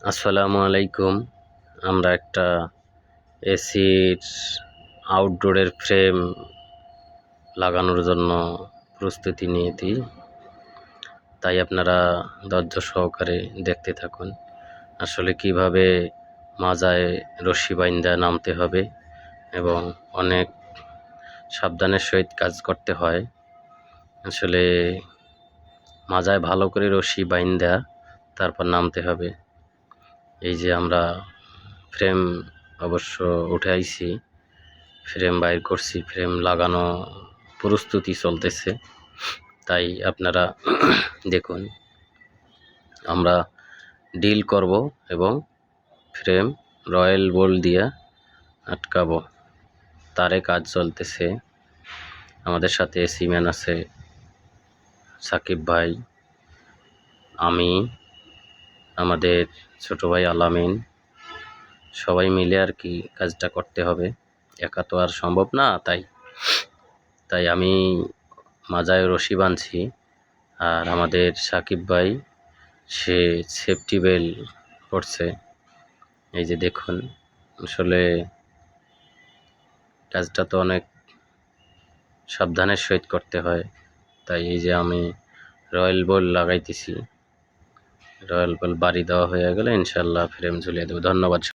আসসালামু আলাইকুম। আমরা একটা এসির আউটডোরের ফ্রেম লাগানোর জন্য প্রস্তুতি নিয়েছি। তাই আপনারা ধৈর্য সহকারে দেখতে থাকুন। আসলে কীভাবে মাজায় রশি বাইন্দা নামতে হবে এবং অনেক সাবধানের সহিত কাজ করতে হয়। আসলে মাজায় ভালো করে রশি বাইন্দা, তারপর নামতে হবে। এই যে আমরা ফ্রেম অবশ্য উঠে আইছি ফ্রেম বাইর করছি ফ্রেম লাগানো প্রস্তুতি চলতেছে। তাই আপনারা দেখুন, আমরা ডিল করব এবং ফ্রেম রয়্যাল বোল্ট দিয়ে আটকাবো। তারে কাজ চলতেছে। আমাদের সাথে সিম্যান আছে, সাকিব ভাই, আমি আমাদের ছোট ভাই আলামিন। সবাই মিলে আর কি কাজটা করতে হবে। একা তো আর সম্ভব না, তাই। তাই আমি মাজায় রশি বাঁধছি। আর আমাদের সাকিব ভাই, সে সেফটি বেল পড়ছে এই যে দেখুন, আসলে কাজটা তো অনেক সাবধানের সহিত করতে হয়। তাই এই যে আমি রয়্যাল বল লাগাইতেছি। রয়্যাল বাড়ি দেওয়া হয়ে গেলে ইনশাল্লাহ ফ্রেম ঝুলিয়ে দেবো। ধন্যবাদ।